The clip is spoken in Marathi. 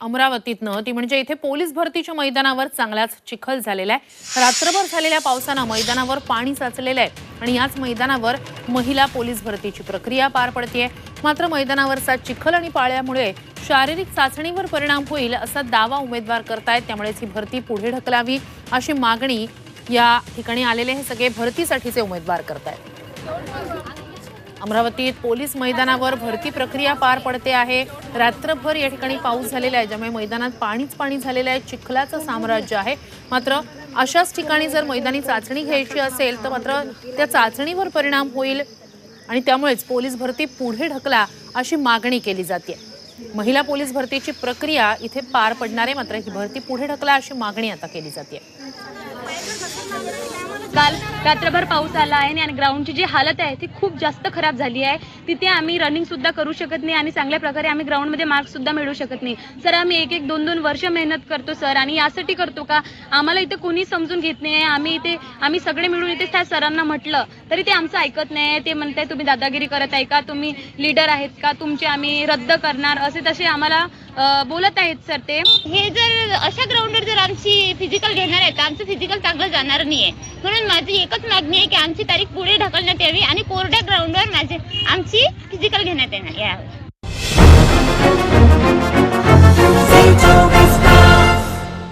अमरावतीतनं. ती म्हणजे इथे पोलीस भरतीच्या मैदानावर चांगलाच चिखल झालेला आहे. रात्रभर झालेल्या पावसानं मैदानावर पाणी साचलेलं आहे आणि याच मैदानावर महिला पोलीस भरतीची प्रक्रिया पार पडते मात्र मैदानावरचा चिखल आणि पाळ्यामुळे शारीरिक चाचणीवर परिणाम होईल असा दावा उमेदवार करतायत. त्यामुळेच ही भरती पुढे ढकलावी अशी मागणी या ठिकाणी आलेले हे सगळे भरतीसाठीचे उमेदवार करतायत. अमरावतीत पोलीस मैदानावर भरती प्रक्रिया पार पडते आहे. रात्रभर या ठिकाणी पाऊस झालेला आहे ज्यामुळे मैदानात पाणीच पाणी झालेलं आहे. चिखलाचं साम्राज्य आहे. मात्र अशाच ठिकाणी जर मैदानी चाचणी घ्यायची असेल तर मात्र त्या चाचणीवर परिणाम होईल आणि त्यामुळेच पोलीस भरती पुढे ढकला अशी मागणी केली जाते. महिला पोलीस भरतीची प्रक्रिया इथे पार पडणार आहे मात्र ही भरती पुढे ढकला अशी मागणी आता केली जाते. काल रात्रभर पाऊस आला आहे आणि ग्राउंडची जी हालत आहे ती खूप जास्त खराब झाली आहे. तिथे आम्ही रनिंग सुद्धा करू शकत नाही आणि चांगल्या प्रकारे आम्ही ग्राउंडमध्ये मार्क्स सुद्धा शकत नाही. सर आम्ही एक एक दोन दोन वर्ष मेहनत करतो सर आणि यासाठी करतो का? आम्हाला इथे कोणी समजून घेत नाही आम्ही इथे आम्ही सगळे मिळून इथे त्या सरांना म्हटलं तरी ते आमचं ऐकत नाही ते म्हणताय तुम्ही दादागिरी करत आहे का? तुम्ही लीडर आहेत का? तुमचे आम्ही रद्द करणार. असे तसे आम्हाला बोलत आहेत सर ते. हे जर अशा ग्राउंडवर जर आमची फिजिकल घेणार आहे तर आमचं फिजिकल चांगलं जाणार नाही आहे म्हणून माझी एकच मागणी आहे की आमची तारीख पुढे ढकलण्यात यावी आणि कोरड्या ग्राउंडवर माझे आमची फिजिकल घेण्यात येणार यावं.